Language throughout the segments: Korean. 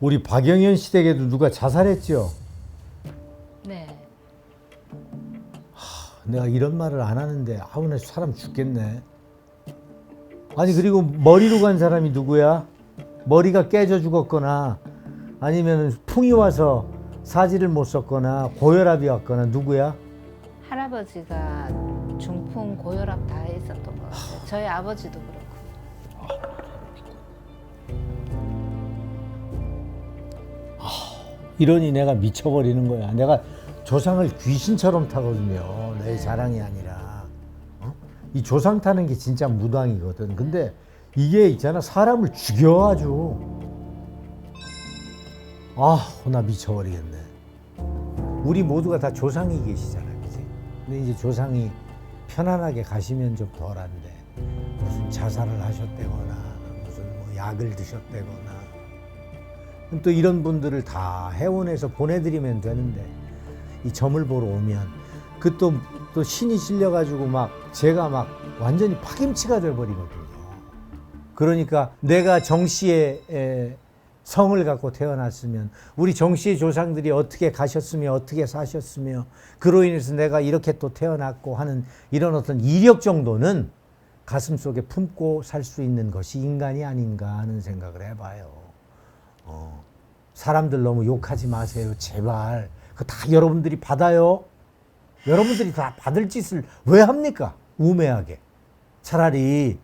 우리 박영현 시댁에도 누가 자살했죠. 네. 내가 이런 말을 안 하는데 아우 나 사람 죽겠네. 아니 그리고 머리로 간 사람이 누구야? 머리가 깨져 죽었거나 아니면 풍이 와서 사지를 못 썼거나 고혈압이 왔거나 누구야? 할아버지가 중풍 고혈압 다 있었던 것 같아요. 저희 아버지도 그렇고. 이러니 내가 미쳐버리는 거야. 내가 조상을 귀신처럼 타거든요. 내 자랑이 아니라. 어? 이 조상 타는 게 진짜 무당이거든. 근데 이게 있잖아. 사람을 죽여가지고. 아, 나 미쳐버리겠네. 우리 모두가 다 조상이 계시잖아. 그지? 근데 이제 조상이 편안하게 가시면 좀 덜한데. 무슨 자살을 하셨다거나, 무슨 뭐 약을 드셨다거나. 또 이런 분들을 다 해원해서 보내드리면 되는데 이 점을 보러 오면 그 또 또 신이 실려가지고 막 제가 막 완전히 파김치가 돼버리거든요. 그러니까 내가 정 씨의 에, 성을 갖고 태어났으면 우리 정 씨의 조상들이 어떻게 가셨으며 어떻게 사셨으며 그로 인해서 내가 이렇게 또 태어났고 하는 이런 어떤 이력 정도는 가슴 속에 품고 살 수 있는 것이 인간이 아닌가 하는 생각을 해봐요. 어, 사람들 너무 욕하지 마세요. 제발. 그 다 여러분들이 받아요. 여러분들이 다 받을 짓을 왜 합니까? 우매하게. 차라리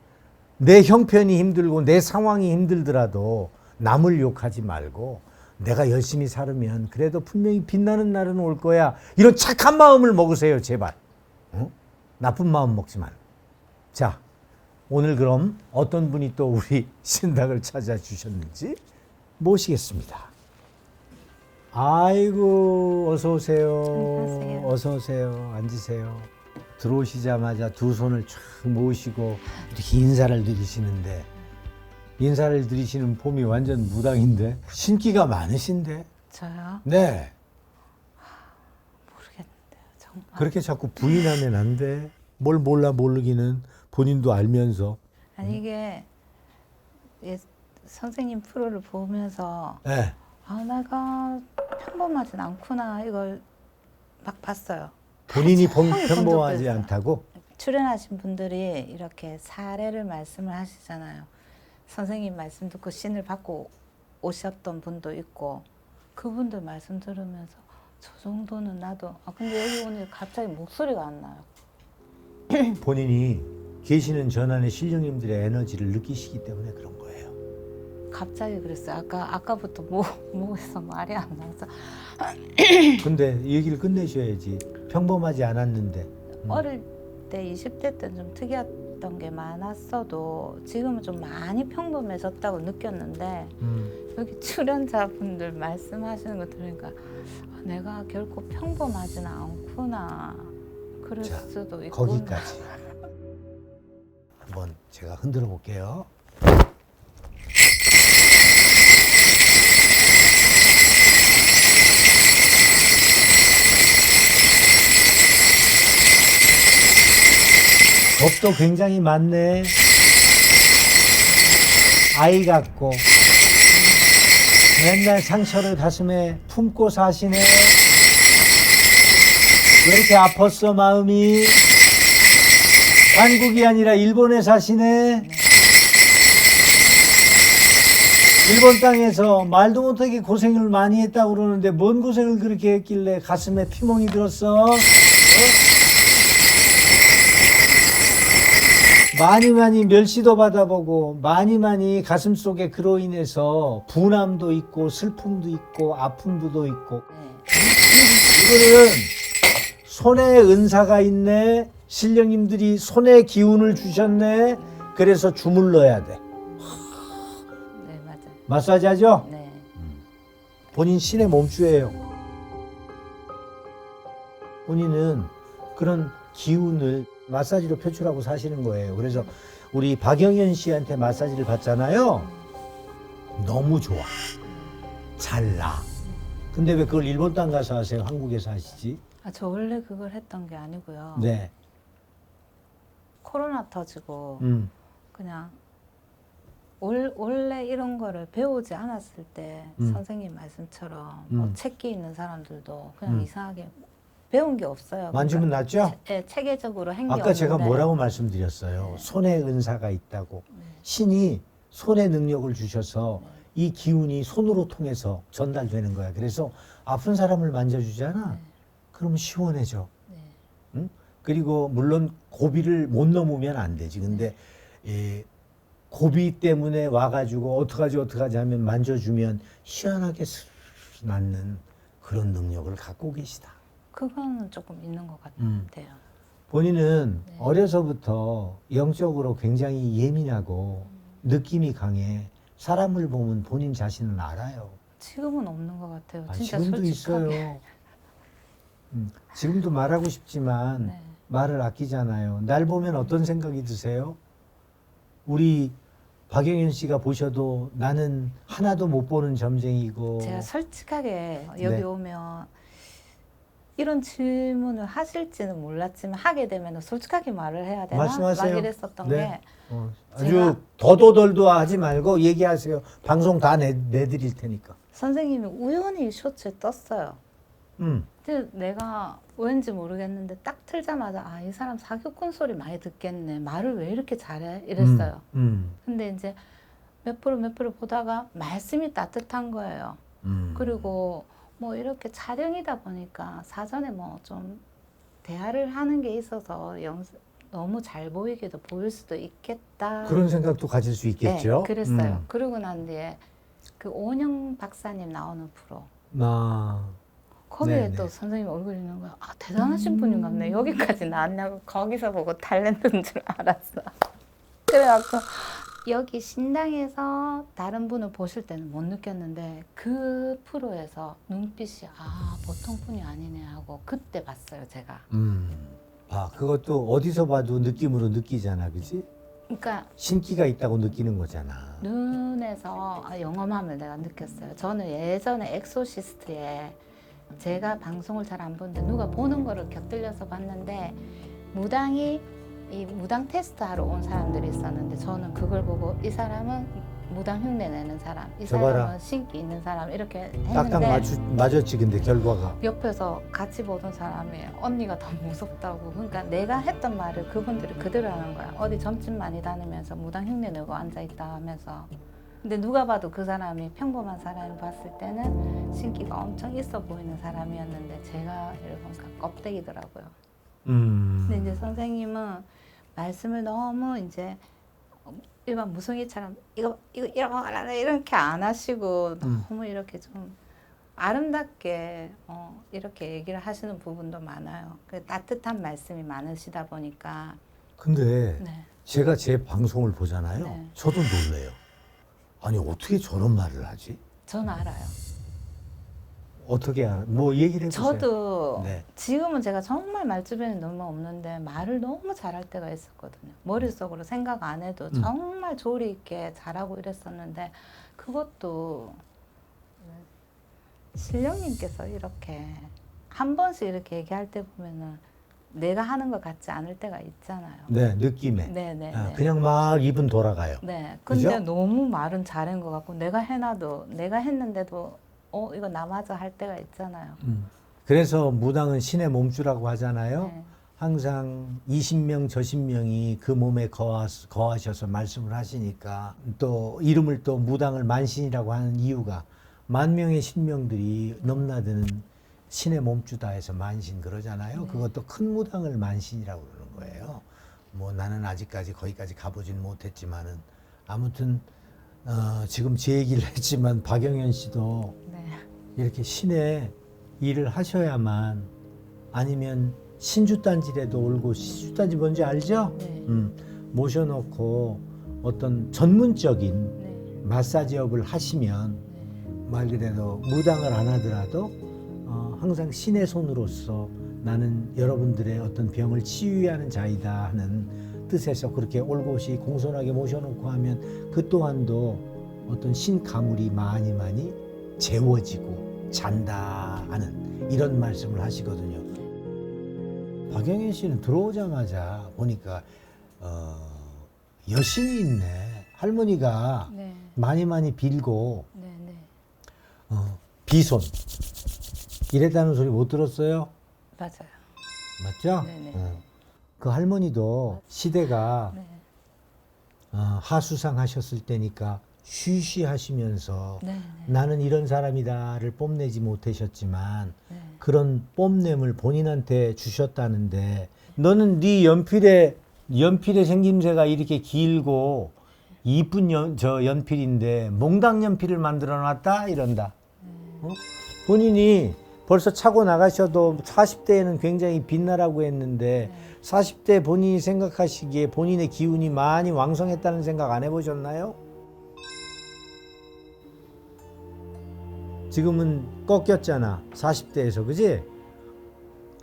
내 형편이 힘들고 내 상황이 힘들더라도 남을 욕하지 말고 내가 열심히 살으면 그래도 분명히 빛나는 날은 올 거야. 이런 착한 마음을 먹으세요. 제발. 어? 나쁜 마음 먹지 말고. 자, 오늘 그럼 어떤 분이 또 우리 신당을 찾아주셨는지 모시겠습니다. 아이고 어서 오세요. 어서 오세요. 앉으세요. 들어오시자마자 두 손을 쫙 모으시고 이렇게 인사를 드리시는데 인사를 드리시는 폼이 완전 무당인데 신기가 많으신데 저요? 네 모르겠는데요. 정말. 그렇게 자꾸 부인하면 안 돼. 뭘 몰라 모르기는 본인도 알면서 아니 이게 예, 선생님 프로를 보면서 네. 아 내가 평범하진 않구나 이걸 막 봤어요. 본인이 평, 평이 본 평범하지. 않다고 출연하신 분들이 이렇게 사례를 말씀을 하시잖아요. 선생님 말씀 듣고 신을 받고 오셨던 분도 있고 그분들 말씀 들으면서 저 정도는 나도 아 근데 여기 오늘 갑자기 목소리가 안 나요. 본인이 계시는 전안의 신령님들의 에너지를 느끼시기 때문에 그런 거예요. 갑자기 그랬어요. 아까 아까부터 뭐 뭐해서 말이 안 나서 근데 이 얘기를 끝내셔야지. 평범하지 않았는데. 음. 어릴 때 20대 때좀 특이했던 게 많았어도 지금은 좀 많이 평범해졌다고 느꼈는데 음. 여기 출연자분들 말씀하시는 거 들으니까 아, 내가 결코 평범하지는 않구나 그럴 자, 수도 있고 거기까지. 한번 제가 흔들어 볼게요. 겁도 굉장히 많네. 아이 같고 맨날 상처를 가슴에 품고 사시네. 왜 이렇게 아팠어 마음이? 한국이 아니라 일본에 사시네. 일본 땅에서 말도 못하게 고생을 많이 했다고 그러는데 뭔 고생을 그렇게 했길래 가슴에 피멍이 들었어? 어? 많이 많이 멸시도 받아보고 많이 많이 가슴 속에 그로 인해서 분함도 있고 슬픔도 있고 아픔도 있고 네. 이거는 손에 은사가 있네. 신령님들이 손에 기운을 주셨네. 그래서 주물러야 돼. 네 맞아요. 마사지 하죠? 네. 본인 신의 몸주예요. 본인은 그런 기운을 마사지로 표출하고 사시는 거예요. 그래서 우리 박영현 씨한테 마사지를 받잖아요. 너무 좋아. 잘 나. 근데 왜 그걸 일본 땅 가서 하세요? 한국에서 하시지? 아 저 원래 그걸 했던 게 아니고요. 네. 코로나 터지고 음. 그냥 월, 원래 이런 거를 배우지 않았을 때 음. 선생님 말씀처럼 뭐 음. 책기 있는 사람들도 그냥 음. 이상하게 배운 게 없어요. 만지면 낫죠? 체- 예, 체계적으로 행위 아까 제가 뭐라고 말씀드렸어요. 네. 손에 은사가 있다고. 네. 신이 손에 능력을 주셔서 네. 이 기운이 손으로 통해서 전달되는 거야. 그래서 아픈 사람을 만져주잖아. 네. 그러면 시원해져. 네. 응? 그리고 물론 고비를 못 넘으면 안 되지. 근데 예, 고비 때문에 와가지고 어떡하지 어떡하지 하면 만져주면 희한하게 스르르 낫는 그런 능력을 갖고 계시다. 그거는 조금 있는 것 같아요. 음. 본인은 네. 어려서부터 영적으로 굉장히 예민하고 느낌이 강해. 사람을 보면 본인 자신은 알아요. 지금은 없는 것 같아요. 아, 지금도 솔직하게. 있어요. 음, 지금도 말하고 싶지만 네. 말을 아끼잖아요. 날 보면 어떤 생각이 드세요? 우리 박영현 씨가 보셔도 나는 하나도 못 보는 점쟁이고 제가 솔직하게 여기 네. 오면 이런 질문을 하실지는 몰랐지만 하게 되면 솔직하게 말을 해야 되나 말씀하세요. 막 이랬었던 네. 게 어, 아주 더도덜도 하지 말고 얘기하세요. 방송 다 내, 내드릴 테니까. 선생님이 우연히 쇼츠에 떴어요. 음, 근데 내가 왠지 모르겠는데 딱 틀자마자 아 이 사람 사교꾼 소리 많이 듣겠네 말을 왜 이렇게 잘해 이랬어요. 음, 근데 이제 몇 프로 몇 프로 보다가 말씀이 따뜻한 거예요. 음. 그리고 뭐 이렇게 촬영이다 보니까 사전에 뭐 좀 대화를 하는 게 있어서 영 너무 잘 보이게도 보일 수도 있겠다. 그런 생각도 가질 수 있겠죠. 네, 그랬어요. 음. 그러고 난 뒤에 그 오영 박사님 나오는 프로 나 거기에 네, 네. 또 선생님 얼굴이 있는 거야. 아 대단하신 분인 것 같네. 여기까지 나왔냐고 거기서 보고 탤런트인 줄 알았어. 그래갖고 여기 신당에서 다른 분을 보실 때는 못 느꼈는데 그 프로에서 눈빛이 아 보통 분이 아니네 하고 그때 봤어요 제가. 음. 봐, 그것도 어디서 봐도 느낌으로 느끼잖아, 그지? 그러니까 신기가 있다고 느끼는 거잖아. 눈에서 아, 영험함을 내가 느꼈어요. 저는 예전에 엑소시스트에 제가 방송을 잘 안 보는데 누가 보는 거를 곁들여서 봤는데 무당이 이 무당 테스트 하러 온 사람들이 있었는데 저는 그걸 보고 이 사람은 무당 흉내 내는 사람, 이 저 봐라. 사람은 신기 있는 사람 이렇게 딱딱 했는데 맞추, 맞았지, 근데 결과가. 옆에서 같이 보던 사람이 언니가 더 무섭다고 그러니까 내가 했던 말을 그분들이 그대로 하는 거야 어디 점집 많이 다니면서 무당 흉내 내고 앉아있다 하면서 근데 누가 봐도 그 사람이 평범한 사람이 봤을 때는 신기가 엄청 있어 보이는 사람이었는데 제가 이러니까 껍데기더라고요 음. 근데 이제 선생님은 말씀을 너무 이제 일반 무성의처럼 이거 이거 이러고 하라 이렇게 안 하시고 음. 너무 이렇게 좀 아름답게 어, 이렇게 얘기를 하시는 부분도 많아요. 그 따뜻한 말씀이 많으시다 보니까 근데 네. 제가 제 방송을 보잖아요. 네. 저도 놀래요. 아니, 어떻게 저런 말을 하지? 전 알아요. 어떻게 알아? 뭐 얘기를 해보세요. 저도 네. 지금은 제가 정말 말주변이 너무 없는데 말을 너무 잘할 때가 있었거든요. 머릿속으로 생각 안 해도 음. 정말 조리 있게 잘하고 이랬었는데 그것도 신령님께서 이렇게 한 번씩 이렇게 얘기할 때 보면은 내가 하는 것 같지 않을 때가 있잖아요. 네, 느낌에. 네 네. 아, 네. 그냥 막 입은 돌아가요. 네. 근데 그죠? 너무 말은 잘한 것 같고 내가 해놔도 내가 했는데도 어 이거 나마저 할 때가 있잖아요. 음. 그래서 무당은 신의 몸주라고 하잖아요. 네. 항상 20명, 저십명이 그 몸에 거하, 거하셔서 말씀을 하시니까 또 이름을 또 무당을 만신이라고 하는 이유가 만 명의 신명들이 넘나드는 신의 몸주다 해서 만신 그러잖아요. 네. 그것도 큰 무당을 만신이라고 그러는 거예요. 뭐 나는 아직까지 거기까지 가보진 못했지만은 아무튼 어, 지금 제 얘기를 했지만 박영현 씨도 네. 이렇게 신의 일을 하셔야만 아니면 신주단지라도 올고 신주단지 뭔지 알죠? 네. 음, 모셔놓고 어떤 전문적인 네. 마사지업을 하시면 네. 말 그대로 무당을 안 하더라도 어, 항상 신의 손으로서 나는 여러분들의 어떤 병을 치유하는 자이다 하는 뜻에서 그렇게 올곧이 공손하게 모셔놓고 하면 그 또한도 어떤 신 가물이 많이 많이 재워지고 잔다 하는 이런 말씀을 하시거든요. 박영현 씨는 들어오자마자 보니까 어, 여신이 있네. 할머니가 네. 많이 많이 빌고 네, 네. 어, 비손 이랬다는 소리 못 들었어요? 맞아요. 맞죠? 네네. 어. 그 할머니도 시대가 네. 어, 하수상 하셨을 때니까 쉬쉬하시면서 네, 네. 나는 이런 사람이다를 뽐내지 못하셨지만 네. 그런 뽐냄을 본인한테 주셨다는데 너는 네 연필에 연필의 생김새가 이렇게 길고 이쁜 연, 저 연필인데 몽당 연필을 만들어 놨다 이런다. 어? 본인이 벌써 차고 나가셔도 40대에는 굉장히 빛나라고 했는데 40대 본인이 생각하시기에 본인의 기운이 많이 왕성했다는 생각 안 해보셨나요? 지금은 꺾였잖아. 40대에서, 그지?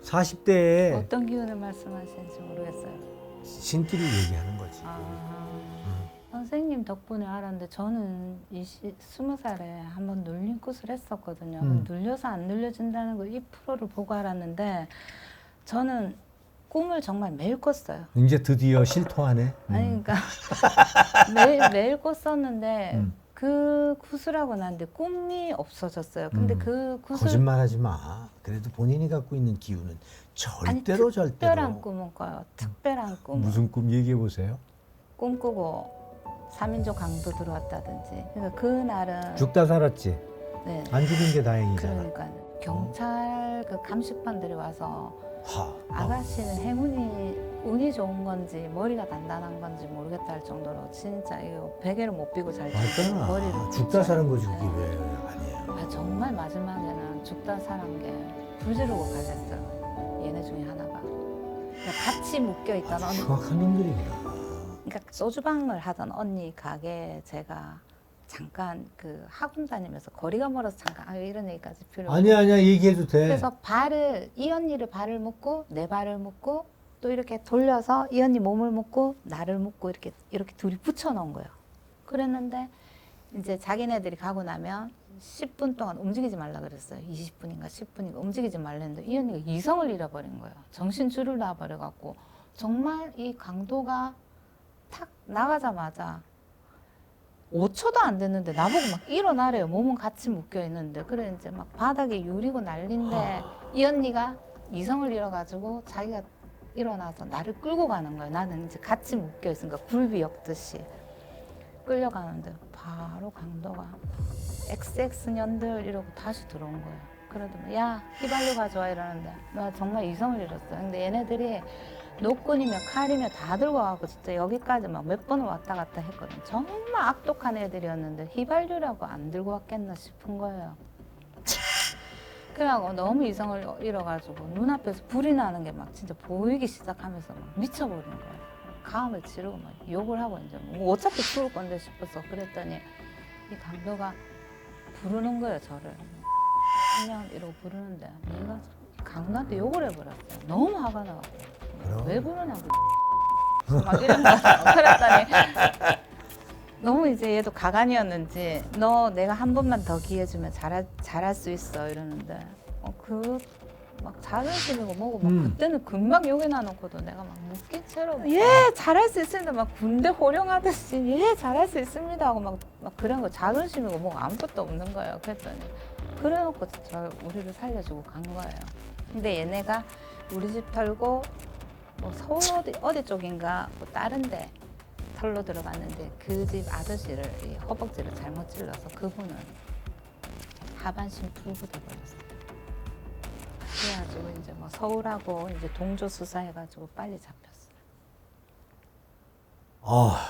40대에 어떤 기운을 말씀하시는지 모르겠어요. 신기를 얘기하는 거지. 아, 선생님 덕분에 알았는데 저는 이시, 스무 살에 한번 눌린 굿을 했었거든요. 음. 눌려서 안 눌려진다는 걸이 프로를 보고 알았는데 저는 꿈을 정말 매일 꿨어요. 이제 드디어 실토하네. 음. 아니 그러니까 매일 매일 꿨었는데 음. 그 구슬하고 난데 꿈이 없어졌어요. 근데 음. 그 구슬 거짓말하지 마. 그래도 본인이 갖고 있는 기운은 아니, 절대로 절대로. 특별한 꿈을 꿔요. 특별한 꿈. 무슨 꿈 얘기해 보세요. 꿈꾸고 삼인조 강도 들어왔다든지. 그러니까 그 날은 죽다 살았지. 네. 안 죽은 게 다행이잖아. 그러니까 경찰 그 감식반들이 와서 하. 아가씨는 행운이 운이 좋은 건지 머리가 단단한 건지 모르겠다 할 정도로 진짜 이거 베개를 못 비고 잘 맞잖아. 머리를 죽다 진짜- 사는 거지 그게 네. 왜 아니에요. 아, 정말 마지막에는 죽다 사는 게 불지르고 갈랬어요. 얘네 중에 하나가. 그러니까 같이 묶여 있던 아주 언니. 흉악한 놈들이구나. 그러니까 소주방을 하던 언니 가게 제가 잠깐 그 학원 다니면서 거리가 멀어서 잠깐 아, 이런 얘기까지 필요 없고 아니야 아니야 얘기해도 돼. 그래서 발을 이 언니를 발을 묶고 내 발을 묶고 또 이렇게 돌려서 이 언니 몸을 묶고 나를 묶고 이렇게 이렇게 둘이 붙여 놓은 거예요. 그랬는데 이제 자기네들이 가고 나면 10분 동안 움직이지 말라 그랬어요. 20분인가 10분인가 움직이지 말랬는데 이 언니가 이성을 잃어버린 거예요. 정신 줄을 놔버려 갖고 정말 이 강도가 탁 나가자마자 5초도 안 됐는데 나보고 막 일어나래요. 몸은 같이 묶여 있는데 그래 이제 막 바닥에 유리고 난린데 이 언니가 이성을 잃어가지고 자기가 일어나서 나를 끌고 가는 거예요. 나는 이제 같이 묶여 있으니까 굴비 엮듯이 끌려가는데 바로 강도가 XX 년들 이러고 다시 들어온 거예요. 그러더니 야 휘발유 가져와 이러는데 나 정말 이성을 잃었어요. 근데 얘네들이 노끈이며 칼이며 다 들고 와갖고 진짜 여기까지 막 몇 번을 왔다 갔다 했거든. 정말 악독한 애들이었는데 휘발유라고 안 들고 왔겠나 싶은 거예요. 그래갖고 너무 이성을 잃어가지고 눈앞에서 불이 나는 게 막 진짜 보이기 시작하면서 막 미쳐버린 거예요. 가음을 지르고 막 욕을 하고 이제 뭐 어차피 죽을 건데 싶어서 그랬더니 이 강도가 부르는 거예요 저를. 그냥 이러고 부르는데 내가 강도한테 욕을 해버렸어요. 너무 화가 나갖고 그럼. 왜 부르냐고 막 이런 거 그랬더니 너무 이제 얘도 가관이었는지 너 내가 한 번만 더 기회 주면 잘할 잘할 수 있어 이러는데 어, 어그막 자존심이고 뭐고 막 음. 그때는 금방 욕이 나놓고도 내가 막 채로 예 잘할 수 있습니다. 막 군대 호령하듯이 예 잘할 수 있습니다 하고 막, 막 그런 거 자존심이고 뭐 아무것도 없는 거예요. 그랬더니 그래놓고 저 우리를 살려주고 간 거예요. 근데 얘네가 우리 집 털고 뭐 서울 어디, 어디 쪽인가 뭐 다른데 털로 들어갔는데 그 집 아저씨를 이 허벅지를 잘못 찔러서 그분은 하반신 불구돼 버렸어요. 그래가지고 이제 뭐 서울하고 이제 동조 수사해가지고 빨리 잡혔어요. 아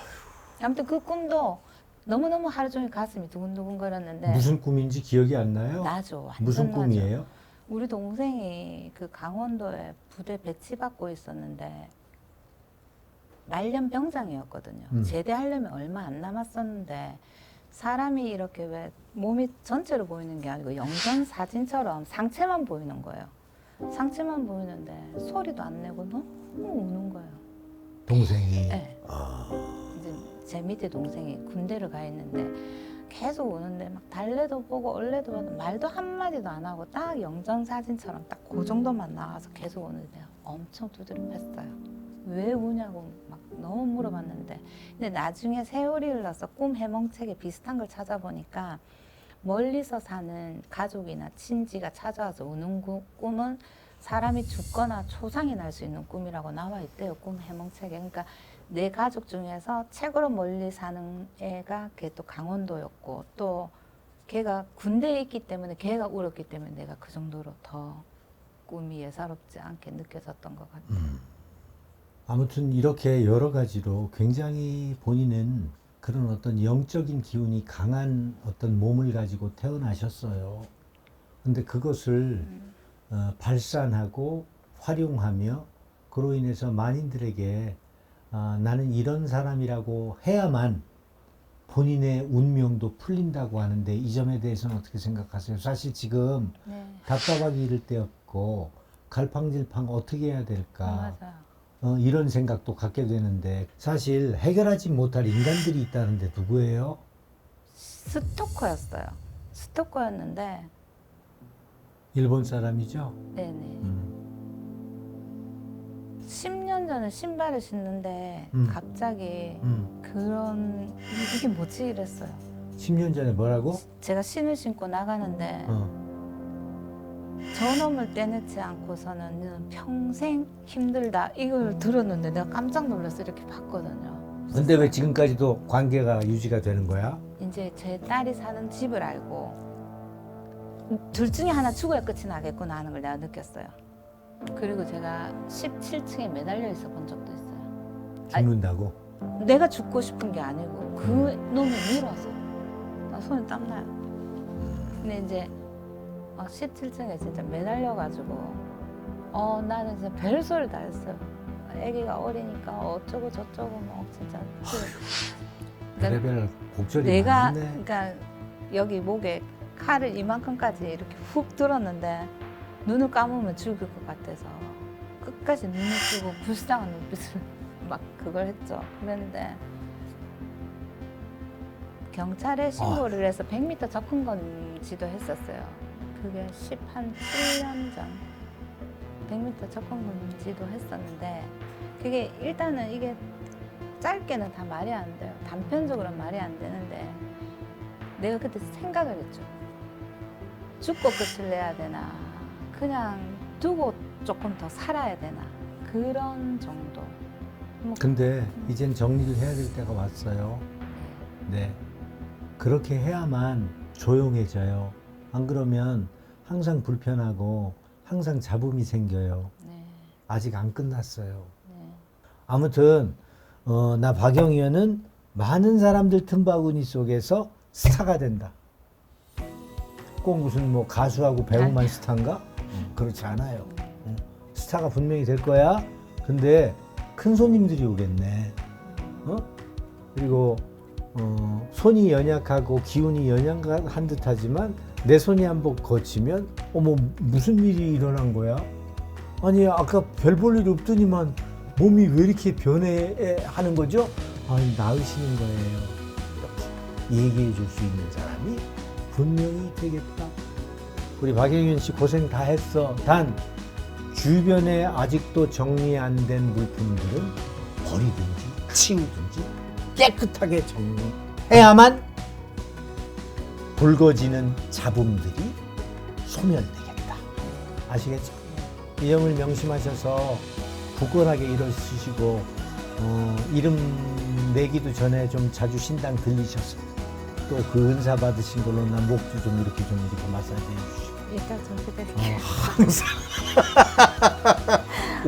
아무튼 그 꿈도 너무 너무 하루 종일 가슴이 두근두근 거렸는데 무슨 꿈인지 기억이 안 나요? 나죠. 완전 무슨 나죠. 꿈이에요? 우리 동생이 그 강원도에 부대 배치받고 있었는데 말년 병장이었거든요. 음. 제대하려면 얼마 안 남았었는데 사람이 이렇게 왜 몸이 전체로 보이는 게 아니고 영전 사진처럼 상체만 보이는 거예요. 상체만 보이는데 소리도 안 내고 너무 우는 거예요. 동생이. 네. 아, 이제 제 밑에 동생이 군대를 가 있는데 계속 오는데 막 달래도 보고 얼레도 보고 말도 한 마디도 안 하고 딱 영정 사진처럼 딱 그 정도만 나와서 계속 오는데 엄청 두드려 팼어요. 왜 우냐고 막 너무 물어봤는데. 근데 나중에 세월이 흘러서 꿈 해몽책에 비슷한 걸 찾아보니까 멀리서 사는 가족이나 친지가 찾아와서 우는 구- 꿈은 사람이 죽거나 초상이 날 수 있는 꿈이라고 나와 있대요 꿈 해몽책에. 그러니까 내 가족 중에서 최고로 멀리 사는 애가 걔 또 강원도였고 또 걔가 군대에 있기 때문에 걔가 울었기 때문에 내가 그 정도로 더 꿈이 예사롭지 않게 느껴졌던 것 같아요. 아무튼 이렇게 여러 가지로 굉장히 본인은 그런 어떤 영적인 기운이 강한 어떤 몸을 가지고 태어나셨어요. 근데 그것을 어, 발산하고 활용하며 그로 인해서 만인들에게 아, 나는 이런 사람이라고 해야만 본인의 운명도 풀린다고 하는데 이 점에 대해서는 어떻게 생각하세요? 사실 지금 네, 답답하기 이를 데 없고 갈팡질팡 어떻게 해야 될까? 맞아. 어, 이런 생각도 갖게 되는데 사실 해결하지 못할 인간들이 있다는데 누구예요? 스토커였어요. 스토커였는데, 일본 사람이죠. 네네. 음. 10년 전에 신발을 신는데 음. 갑자기 음. 그런 이- 이게 뭐지 이랬어요. 10년 전에 뭐라고? 제가 신을 신고 나가는데 어. 저놈을 떼내지 않고서는 평생 힘들다 이걸 들었는데 내가 깜짝 놀라서 이렇게 봤거든요. 근데 왜 지금까지도 관계가 유지가 되는 거야? 이제 제 딸이 사는 집을 알고 둘 중에 하나 죽어야 끝이 나겠구나 하는 걸 내가 느꼈어요. 그리고 제가 17층에 매달려 있어 본 적도 있어요. 죽는다고? 내가 죽고 싶은 게 아니고 그 놈이 밀어서 나 손에 땀 나요. 근데 이제 막 17층에 진짜 매달려가지고 어 나는 진짜 별소리 다 했어요. 아기가 어리니까 어쩌고 저쩌고 뭐 진짜 그러니까 별의별 곡절이 내가 많네. 그러니까 여기 목에 칼을 이만큼까지 이렇게 훅 들었는데 눈을 감으면 죽을 것 같아서 끝까지 눈을 뜨고 불쌍한 눈빛을 막 그걸 했죠. 그랬는데 경찰에 신고를 해서 100m 접근 금지도 했었어요. 그게 10한 7년 전 100m 접근 금지도 했었는데 그게 일단은 이게 짧게는 다 말이 안 돼요. 단편적으로는 말이 안 되는데 내가 그때 생각을 했죠. 죽고 끝을 내야 되나 그냥 두고 조금 더 살아야 되나 그런 정도. 뭐 근데 이젠 정리를 해야 될 때가 왔어요. 네. 그렇게 해야만 조용해져요. 안 그러면 항상 불편하고 항상 잡음이 생겨요. 네, 아직 안 끝났어요. 네. 아무튼 어, 나 박영희는 많은 사람들 틈바구니 속에서 스타가 된다. 꼭 무슨 뭐 가수하고 배우만 스타인가? 그렇지 않아요. 응. 스타가 분명히 될 거야. 근데 큰 손님들이 오겠네. 어? 그리고 어, 손이 연약하고 기운이 연약한 듯하지만 내 손이 한번 거치면 어머 무슨 일이 일어난 거야? 아니 아까 별 볼 일 없더니만 몸이 왜 이렇게 변해 하는 거죠? 아니 나으시는 거예요. 이렇게 얘기해 줄 수 있는 사람이 분명히 되겠다. 우리 박영윤 씨 고생 다 했어. 단 주변에 아직도 정리 안 된 물품들은 버리든지 치우든지 깨끗하게 정리해야만 붉어지는 잡음들이 소멸되겠다. 아시겠죠? 이 점을 명심하셔서 굳건하게 일어서시고 어, 이름 내기도 전에 좀 자주 신당 들리셔서 또 그 은사 받으신 걸로 나 목도 좀 이렇게 좀 이렇게 마사지 해주시고 이따 좀 어. 항상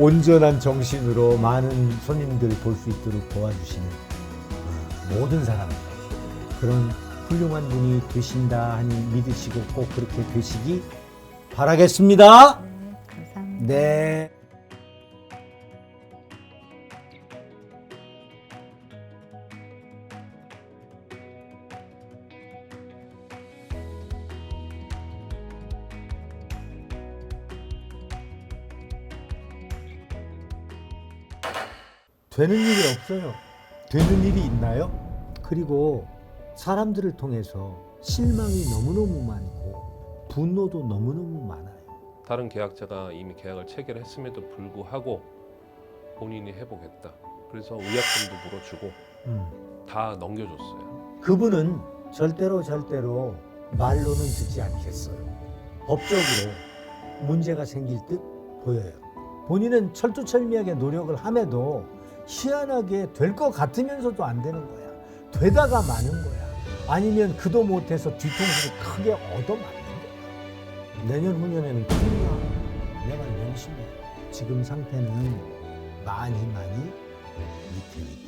온전한 정신으로 많은 손님들 볼 수 있도록 도와주시는 어, 모든 사람들 그런 훌륭한 분이 되신다 하니 믿으시고 꼭 그렇게 되시기 바라겠습니다. 네, 감사합니다. 네. 되는 일이 없어요. 되는 일이 있나요? 그리고 사람들을 통해서 실망이 너무너무 많고 분노도 너무너무 많아요. 다른 계약자가 이미 계약을 체결했음에도 불구하고 본인이 해보겠다. 그래서 의약품도 물어주고 음. 다 넘겨줬어요. 그분은 절대로 절대로 말로는 듣지 않겠어요. 법적으로 문제가 생길 듯 보여요. 본인은 철두철미하게 노력을 함에도 희한하게 될 것 같으면서도 안 되는 거야. 되다가 마는 거야. 아니면 그도 못해서 뒤통수를 크게 얻어맞는 거야. 내년 후년에는 큰일 나. 내가 명심해. 지금 상태는 많이 많이 위태위태.